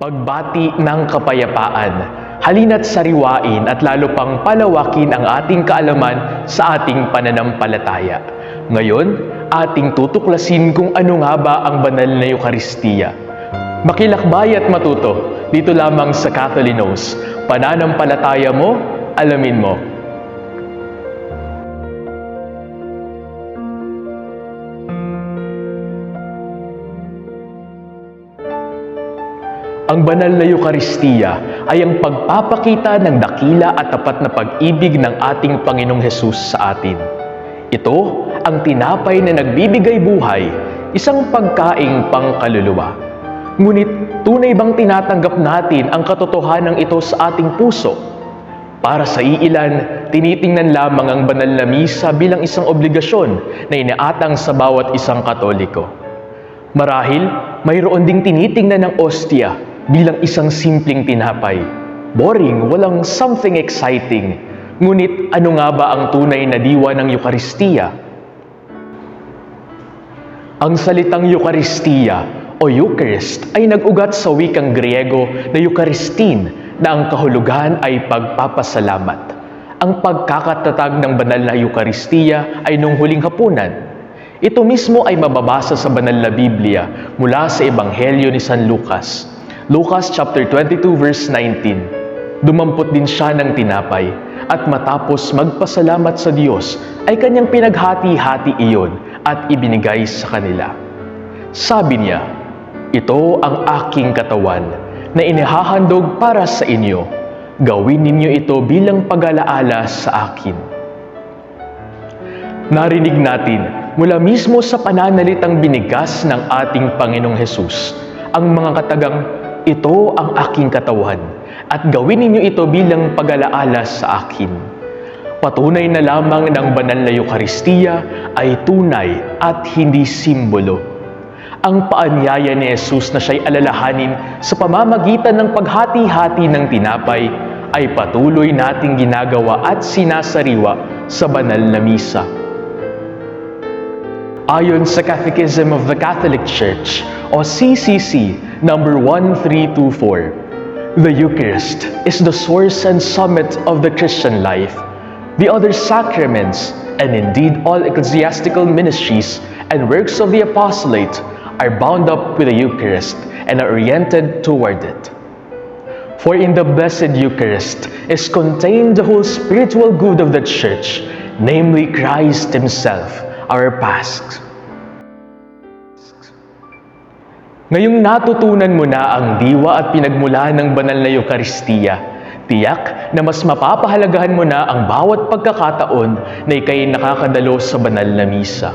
Pagbati ng kapayapaan, halina't sariwain at lalo pang palawakin ang ating kaalaman sa ating pananampalataya. Ngayon, ating tutuklasin kung ano nga ba ang banal na Eukaristiya. Makilakbay at matuto dito lamang sa Catholinos. Pananampalataya mo, alamin mo. Ang banal na Eukaristiya ay ang pagpapakita ng dakila at tapat na pag-ibig ng ating Panginoong Hesus sa atin. Ito ang tinapay na nagbibigay buhay, isang pagkaing pangkaluluwa. Ngunit tunay bang tinatanggap natin ang katotohanan ito sa ating puso? Para sa iilan, tinitingnan lamang ang banal na misa bilang isang obligasyon na inaatang sa bawat isang katoliko. Marahil, mayroon ding tinitingnan ng ostya bilang isang simpleng tinapay. Boring, walang something exciting. Ngunit ano nga ba ang tunay na diwa ng Eukaristiya? Ang salitang Eukaristiya o Eucharist ay nag-ugat sa wikang Griego na Eucharistin na ang kahulugan ay pagpapasalamat. Ang pagkakatatag ng banal na Eukaristiya ay nung huling hapunan. Ito mismo ay mababasa sa banal na Biblia mula sa Ebanghelyo ni San Lucas. Lucas chapter 22 verse 19. Dumampot din siya ng tinapay at matapos magpasalamat sa Diyos ay kanyang pinaghati-hati iyon at ibinigay sa kanila. Sabi niya, Ito ang aking katawan na inihahandog para sa inyo. Gawin ninyo ito bilang pag-alaala sa akin. Narinig natin mula mismo sa pananalitang binigas ng ating Panginoong Hesus ang mga katagang, Ito ang aking katawan at gawin ninyo ito bilang pag-alaala sa akin. Patunay na lamang ng banal na Eukaristiya ay tunay at hindi simbolo. Ang paanyaya ni Jesus na siya'y alalahanin sa pamamagitan ng paghati-hati ng tinapay ay patuloy nating ginagawa at sinasariwa sa banal na misa. Ayon sa Catechism of the Catholic Church o CCC number 1324, the Eucharist is the source and summit of the Christian life. The other sacraments and indeed all ecclesiastical ministries and works of the apostolate are bound up with the Eucharist and are oriented toward it. For in the Blessed Eucharist is contained the whole spiritual good of the Church, namely Christ Himself, our past. Ngayong natutunan mo na ang diwa at pinagmula ng banal na Eukaristiya, tiyak na mas mapapahalagahan mo na ang bawat pagkakataon na ikay nakakadalo sa banal na misa.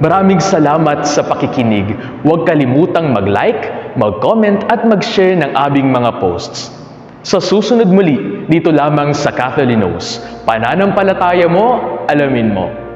Maraming salamat sa pakikinig. Huwag kalimutang mag-like, mag-comment at mag-share ng aming mga posts. Sa susunod muli, dito lamang sa Catholinos, pananampalataya mo, alamin mo.